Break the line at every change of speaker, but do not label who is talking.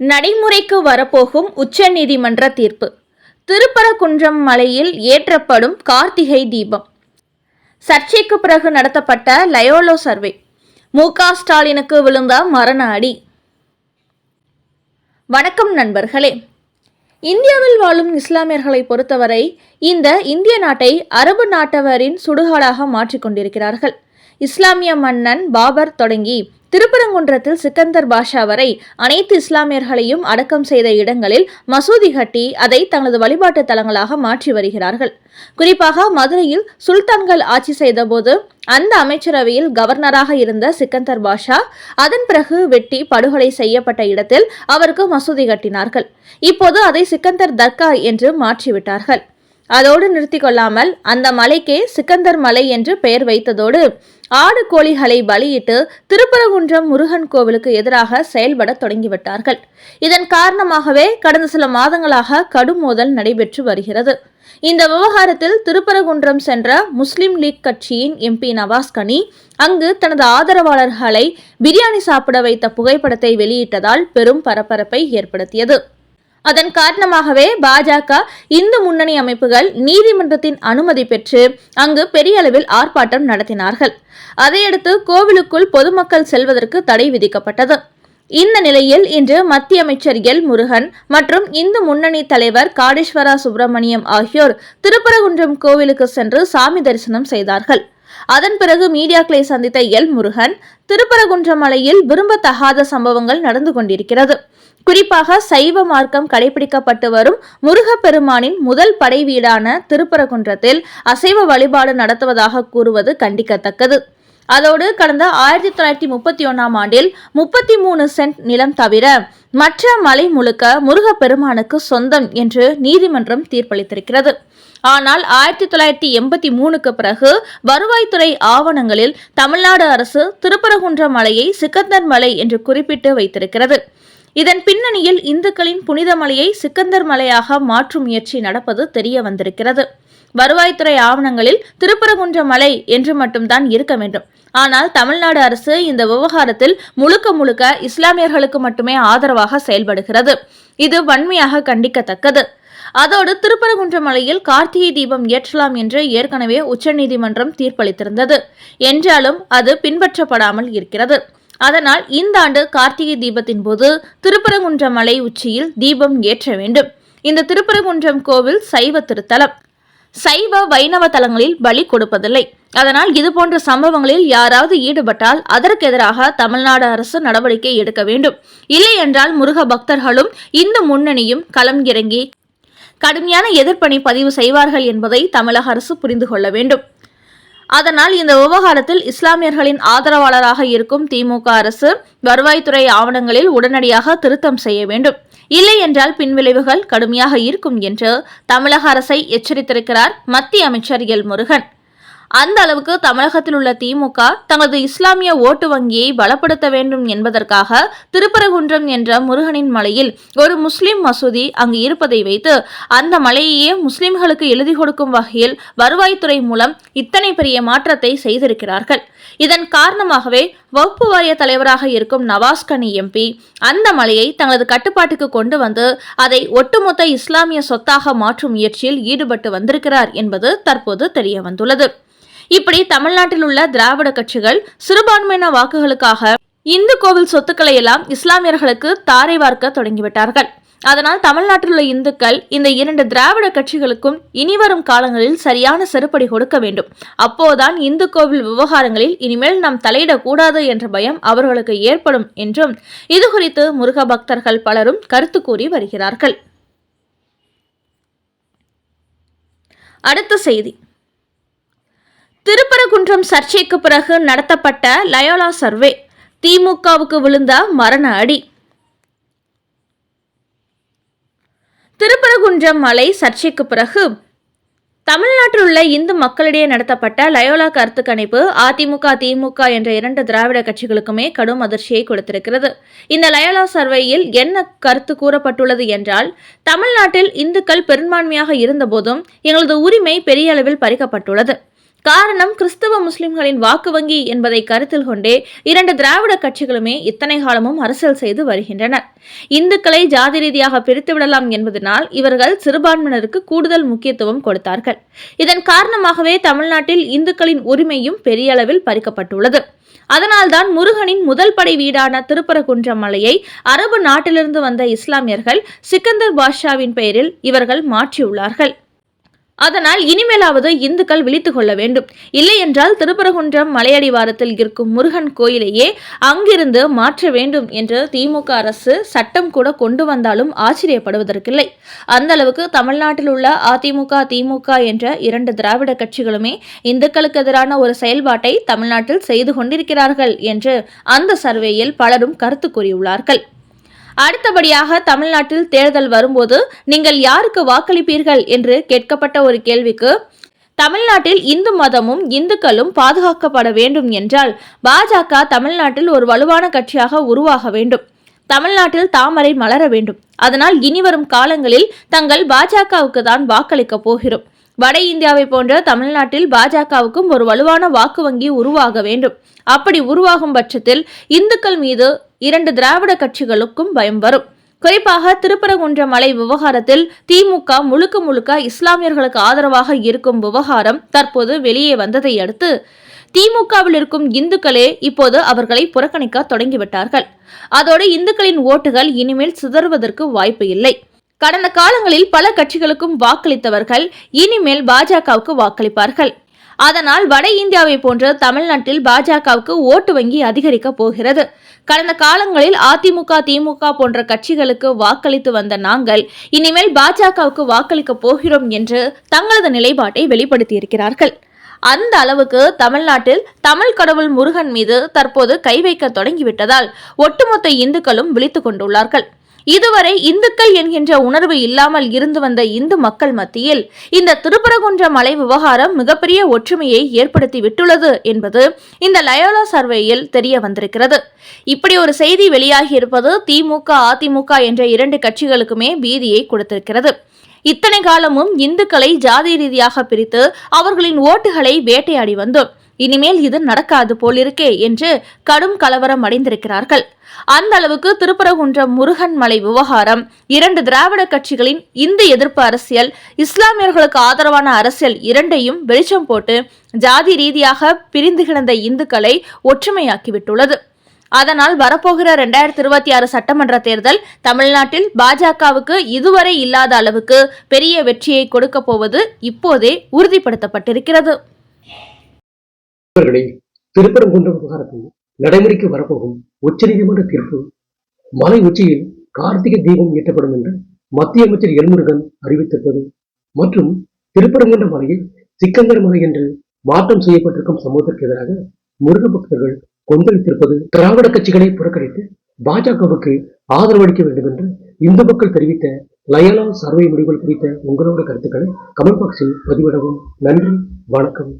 நடைமுறைக்கு வரப்போகும் உச்சநீதிமன்ற தீர்ப்பு. திருப்பரங்குன்றம் மலையில் ஏற்றப்படும் கார்த்திகை தீபம். சர்ச்சைக்கு பிறகு நடத்தப்பட்ட லயோலோ சர்வே. மு. ஸ்டாலினுக்கு விழுந்த மரண அடி. வணக்கம் நண்பர்களே. இந்தியாவில் வாழும் இஸ்லாமியர்களை பொறுத்தவரை இந்த இந்திய நாட்டை அரபு நாட்டவரின் சுடுகாடாக மாற்றிக்கொண்டிருக்கிறார்கள் இஸ்லாமிய மன்னன் பாபர் தொடங்கி திருப்பரங்குன்றத்தில் சிக்கந்தர் பாஷா வரை அனைத்து இஸ்லாமியர்களையும் அடக்கம் செய்த இடங்களில் மசூதி கட்டி அதை தங்களது வழிபாட்டு தலங்களாக மாற்றி வருகிறார்கள். குறிப்பாக மதுரையில் சுல்தான்கள் ஆட்சி செய்தபோது அந்த அமைச்சரவையில் கவர்னராக இருந்த சிக்கந்தர் பாஷா அதன் பிறகு வெட்டி படுகொலை செய்யப்பட்ட இடத்தில் அவருக்கு மசூதி கட்டினார்கள். இப்போது அதை சிக்கந்தர் தர்கா என்று மாற்றிவிட்டார்கள். அதோடு நிறுத்தி கொள்ளாமல் அந்த மலைக்கே சிக்கந்தர் மலை என்று பெயர் வைத்ததோடு ஆடு கோழிகளை பலியிட்டு திருப்பரங்குன்றம் முருகன் கோவிலுக்கு எதிராக செயல்பட தொடங்கிவிட்டார்கள். இதன் காரணமாகவே கடந்த சில மாதங்களாக கடும் மோதல் நடைபெற்று வருகிறது. இந்த விவகாரத்தில் திருப்பரங்குன்றம் சென்ற முஸ்லிம் லீக் கட்சியின் எம்பி நவாஸ் கனி அங்கு தனது ஆதரவாளர்களை பிரியாணி சாப்பிட வைத்த புகைப்படத்தை வெளியிட்டதால் பெரும் பரபரப்பை ஏற்படுத்தியது. அதன் காரணமாகவே பாஜக இந்து முன்னணி அமைப்புகள் நீதிமன்றத்தின் அனுமதி பெற்று அங்கு பெரிய அளவில் ஆர்ப்பாட்டம் நடத்தினார்கள். அதையடுத்து கோவிலுக்குள் பொதுமக்கள் செல்வதற்கு தடை விதிக்கப்பட்டது. இந்த நிலையில் இன்று மத்திய அமைச்சர் எல். முருகன் மற்றும் இந்து முன்னணி தலைவர் காடேஸ்வரா சுப்பிரமணியம் ஆகியோர் திருப்பரங்குன்றம் கோவிலுக்கு சென்று சாமி தரிசனம் செய்தார்கள். அதன் பிறகு மீடியாக்களை சந்தித்த எல். முருகன் திருப்பரகுன்றம் மலையில் விரும்பத்தகாத சம்பவங்கள் நடந்து கொண்டிருக்கிறது. குறிப்பாக சைவ மார்க்கம் கடைபிடிக்கப்பட்டு வரும் முருகப்பெருமானின் முதல் படை வீடான திருப்பரகுன்றத்தில் அசைவ வழிபாடு நடத்துவதாக கூறுவது கண்டிக்கத்தக்கது. அதோடு கடந்த ஆயிரத்தி தொள்ளாயிரத்தி முப்பத்தி ஒன்றாம் ஆண்டில் முப்பத்தி மூணு சென்ட் நிலம் தவிர மற்ற மலை முழுக்க முருகப்பெருமானுக்கு சொந்தம் என்று நீதிமன்றம் தீர்ப்பளித்திருக்கிறது. ஆனால் ஆயிரத்தி தொள்ளாயிரத்தி எண்பத்தி மூணுக்கு பிறகு வருவாய்த்துறை ஆவணங்களில் தமிழ்நாடு அரசு திருப்பரகுன்ற மலையை சிக்கந்தர் மலை என்று குறிப்பிட்டு வைத்திருக்கிறது. இதன் பின்னணியில் இந்துக்களின் புனித மலையை சிக்கந்தர் மலையாக மாற்றும் முயற்சி நடப்பது தெரிய வந்திருக்கிறது. வருவாய்த்துறை ஆவணங்களில் திருப்பரங்குன்ற மலை என்று மட்டும்தான் இருக்க வேண்டும். ஆனால் தமிழ்நாடு அரசு இந்த விவகாரத்தில் முழுக்க முழுக்க இஸ்லாமியர்களுக்கு மட்டுமே ஆதரவாக செயல்படுகிறது. இது வன்மையாக கண்டிக்கத்தக்கது. அதோடு திருப்பரங்குன்ற மலையில் கார்த்திகை தீபம் ஏற்றலாம் என்று ஏற்கனவே உச்சநீதிமன்றம் தீர்ப்பளித்திருந்தது. என்றாலும் அது பின்பற்றப்படாமல் இருக்கிறது. அதனால் இந்த ஆண்டு கார்த்திகை தீபத்தின் போது திருப்பரங்குன்ற மலை உச்சியில் தீபம் ஏற்ற வேண்டும். இந்த திருப்பரங்குன்றம் கோவில் சைவ திருத்தலம். சைவ வைணவ தலங்களில் பலி கொடுப்பதில்லை. அதனால் இதுபோன்ற சம்பவங்களில் யாராவது ஈடுபட்டால் அதற்கு எதிராக தமிழ்நாடு அரசு நடவடிக்கை எடுக்க வேண்டும். இல்லையென்றால் முருக பக்தர்களும் இந்த முன்னணியும் களம் இறங்கி கடுமையான எதிர்ப்பணி பதிவு செய்வார்கள் என்பதை தமிழக அரசு புரிந்து கொள்ள வேண்டும். அதனால் இந்த விவகாரத்தில் இஸ்லாமியர்களின் ஆதரவாளராக இருக்கும் திமுக அரசு வருவாய்த்துறை ஆவணங்களில் உடனடியாக திருத்தம் செய்ய வேண்டும். இல்லை என்றால் பின்விளைவுகள் கடுமையாக இருக்கும் என்று தமிழக அரசை எச்சரித்திருக்கிறார் மத்திய அமைச்சர் எல் முருகன். அந்த அளவுக்கு தமிழகத்தில் உள்ள திமுக தங்களது இஸ்லாமிய ஓட்டு வங்கியை பலப்படுத்த வேண்டும் என்பதற்காக திருப்பரகுன்றம் என்ற முருகனின் மலையில் ஒரு முஸ்லிம் மசூதி அங்கு இருப்பதை வைத்து அந்த மலையையே முஸ்லிம்களுக்கு எழுதி கொடுக்கும் வகையில் வருவாய்த்துறை மூலம் இத்தனை பெரிய மாற்றத்தை செய்திருக்கிறார்கள். இதன் காரணமாகவே வகுப்பு வாரிய தலைவராக இருக்கும் நவாஸ் கனி எம்பி அந்த மலையை தங்களது கட்டுப்பாட்டுக்கு கொண்டு வந்து அதை ஒட்டுமொத்த இஸ்லாமிய சொத்தாக மாற்றும் முயற்சியில் ஈடுபட்டு வந்திருக்கிறார் என்பது தற்போது தெரிய வந்துள்ளது இப்படி தமிழ்நாட்டில் உள்ள திராவிட கட்சிகள் சிறுபான்மையின வாக்குகளுக்காக இந்து கோவில் சொத்துக்களை எல்லாம் இஸ்லாமியர்களுக்கு தாரை வார்க்க தொடங்கிவிட்டார்கள். அதனால் தமிழ்நாட்டில் உள்ள இந்துக்கள் இந்த இரண்டு திராவிட கட்சிகளுக்கும் இனிவரும் காலங்களில் சரியான செருப்படி கொடுக்க வேண்டும். அப்போதான் இந்து கோவில் விவகாரங்களில் இனிமேல் நாம் தலையிடக்கூடாது என்ற பயம் அவர்களுக்கு ஏற்படும் என்றும் இது குறித்து முருக பக்தர்கள் பலரும் கருத்து கூறி வருகிறார்கள். அடுத்த செய்தி. திருப்பரங்குன்றம் சர்ச்சைக்கு பிறகு நடத்தப்பட்ட லயோலா சர்வே. திமுகவுக்கு விழுந்த மரண அடி. திருப்பரகுன்றம் மலை சர்ச்சைக்கு பிறகு தமிழ்நாட்டில் உள்ள இந்து மக்களிடையே நடத்தப்பட்ட லயோலா கருத்து கணிப்பு அதிமுக திமுக என்ற இரண்டு திராவிட கட்சிகளுக்குமே கடும் அதிர்ச்சியை கொடுத்திருக்கிறது. இந்த லயோலா சர்வேயில் என்ன கருத்து கூறப்பட்டுள்ளது என்றால் தமிழ்நாட்டில் இந்துக்கள் பெரும்பான்மையாக இருந்தபோதும் எங்களது உரிமை பெரிய அளவில் பறிக்கப்பட்டுள்ளது. காரணம் கிறிஸ்தவ முஸ்லிம்களின் வாக்கு வங்கி என்பதை கருத்தில் கொண்டே இரண்டு திராவிட கட்சிகளுமே இத்தனை காலமும் அரசியல் செய்து வருகின்றனர். இந்துக்களை ஜாதி ரீதியாக பிரித்துவிடலாம் என்பதனால் இவர்கள் சிறுபான்மையினருக்கு கூடுதல் முக்கியத்துவம் கொடுத்தார்கள். இதன் காரணமாகவே தமிழ்நாட்டில் இந்துக்களின் உரிமையும் பெரிய அளவில் பறிக்கப்பட்டுள்ளது. அதனால்தான் முருகனின் முதல் படை வீடான திருப்பரங்குன்றம் மலையை அரபு நாட்டிலிருந்து வந்த இஸ்லாமியர்கள் சிக்கந்தர் பாஷாவின் பெயரில் இவர்கள் மாற்றியுள்ளார்கள். அதனால் இனிமேலாவது இந்துக்கள் விழித்து கொள்ள வேண்டும். இல்லை என்றால் திருப்பரங்குன்றம் மலையடிவாரத்தில் இருக்கும் முருகன் கோயிலையே அங்கிருந்து மாற்ற வேண்டும் என்று திமுக அரசு சட்டம் கூட கொண்டு வந்தாலும் ஆச்சரியப்படுவதற்கில்லை. அந்த அளவுக்கு தமிழ்நாட்டில் உள்ள அதிமுக திமுக என்ற இரண்டு திராவிட கட்சிகளுமே இந்துக்களுக்கு எதிரான ஒரு செயல்பாட்டை தமிழ்நாட்டில் செய்து கொண்டிருக்கிறார்கள் என்று அந்த சர்வேயில் பலரும் கருத்து கூறியுள்ளார்கள். அடுத்தபடியாக தமிழ்நாட்டில் தேர்தல் வரும்போது நீங்கள் யாருக்கு வாக்களிப்பீர்கள் என்று கேட்கப்பட்ட ஒரு கேள்விக்கு தமிழ்நாட்டில் இந்து மதமும் இந்துக்களும் பாதுகாக்கப்பட வேண்டும் என்றால் பாஜக தமிழ்நாட்டில் ஒரு வலுவான கட்சியாக உருவாக வேண்டும். தமிழ்நாட்டில் தாமரை மலர வேண்டும். அதனால் இனிவரும் காலங்களில் தங்கள் பாஜகவுக்கு தான் வாக்களிக்கப் போகிறோம். வட இந்தியாவை போன்ற தமிழ்நாட்டில் பாஜகவுக்கும் ஒரு வலுவான வாக்கு வங்கி உருவாக வேண்டும். அப்படி உருவாகும் பட்சத்தில் இந்துக்கள் மீது இரண்டு திராவிட கட்சிகளுக்கும் பயம் வரும். குறிப்பாக திருப்பரங்குன்ற மலை விவகாரத்தில் திமுக முழுக்க முழுக்க இஸ்லாமியர்களுக்கு ஆதரவாக இருக்கும் விவகாரம் தற்போது வெளியே வந்ததை அடுத்து திமுகவில் இருக்கும் இந்துக்களே இப்போது அவர்களை புறக்கணிக்க தொடங்கிவிட்டார்கள். அதோடு இந்துக்களின் ஓட்டுகள் இனிமேல் சிதறுவதற்கு வாய்ப்பு இல்லை. கடந்த காலங்களில் பல கட்சிகளுக்கும் வாக்களித்தவர்கள் இனிமேல் பாஜகவுக்கு வாக்களிப்பார்கள். அதனால் வட இந்தியாவை போன்ற தமிழ்நாட்டில் பாஜகவுக்கு ஓட்டு வங்கி அதிகரிக்க போகிறது. கடந்த காலங்களில் அதிமுக திமுக போன்ற கட்சிகளுக்கு வாக்களித்து வந்த நாங்கள் இனிமேல் பாஜகவுக்கு வாக்களிக்க போகிறோம் என்று தங்களது நிலைப்பாட்டை வெளிப்படுத்தியிருக்கிறார்கள். அந்த அளவுக்கு தமிழ்நாட்டில் தமிழ் கடவுள் முருகன் மீது தற்போது கை வைக்க தொடங்கிவிட்டதால் ஒட்டுமொத்த இந்துக்களும் விழித்துக் கொண்டுள்ளார்கள். இதுவரை இந்துக்கள் என்கின்ற உணர்வு இல்லாமல் இருந்து வந்த இந்து மக்கள் மத்தியில் இந்த திருப்பரங்குன்ற மலை விவகாரம் மிகப்பெரிய ஒற்றுமையை ஏற்படுத்தி விட்டுள்ளது என்பது இந்த லயோலா சர்வேயில் தெரிய வந்திருக்கிறது. இப்படி ஒரு செய்தி வெளியாகி இருப்பது திமுக அதிமுக என்ற இரண்டு கட்சிகளுக்குமே பீதியை கொடுத்திருக்கிறது. இத்தனை காலமும் இந்துக்களை ஜாதி ரீதியாக பிரித்து அவர்களின் ஓட்டுகளை வேட்டையாடி வந்தோம். இனிமேல் இது நடக்காது போலிருக்கே என்று கடும் கலவரம் அடைந்திருக்கிறார்கள். அந்த அளவுக்கு திருப்பரங்குன்றம் முருகன் மலை விவகாரம் இரண்டு திராவிட கட்சிகளின் இந்து எதிர்ப்பு அரசியல் இஸ்லாமியர்களுக்கு ஆதரவான அரசியல் இரண்டையும் வெளிச்சம் போட்டு ஜாதி ரீதியாக பிரிந்து கிடந்த இந்துக்களை ஒற்றுமையாக்கிவிட்டுள்ளது. அதனால் வரப்போகிற இரண்டாயிரத்தி இருபத்தி ஆறு சட்டமன்ற தேர்தல் தமிழ்நாட்டில் பாஜகவுக்கு இதுவரை இல்லாத அளவுக்கு பெரிய வெற்றியை கொடுக்க போவது இப்போதே உறுதிப்படுத்தப்பட்டிருக்கிறது.
இவர்களே திருப்பரங்குன்றம் விவகாரத்தில் நடைமுறைக்கு வரப்போகும் உச்சநீதிமன்ற தீர்ப்பு மலை உச்சியில் கார்த்திகை தீபம் ஏற்றப்படும் என்று மத்திய அமைச்சர் எல்முருகன் அறிவித்திருப்பது மற்றும் திருப்பரங்குன்ற மலையில் சிக்கந்தர் மலை என்று மாற்றம் செய்யப்பட்டிருக்கும் சமூகத்திற்கு எதிராக முருக பக்தர்கள் கொந்தளித்திருப்பது திராவிட கட்சிகளை புறக்கணித்து பாஜகவுக்கு ஆதரவு அளிக்க வேண்டும் என்று இந்து மக்கள் தெரிவித்த லயலா சர்வே முடிவுகள் குறித்த உங்களோட கருத்துக்களை கமெண்ட் பாக்ஸில் பதிவிடவும். நன்றி வணக்கம்.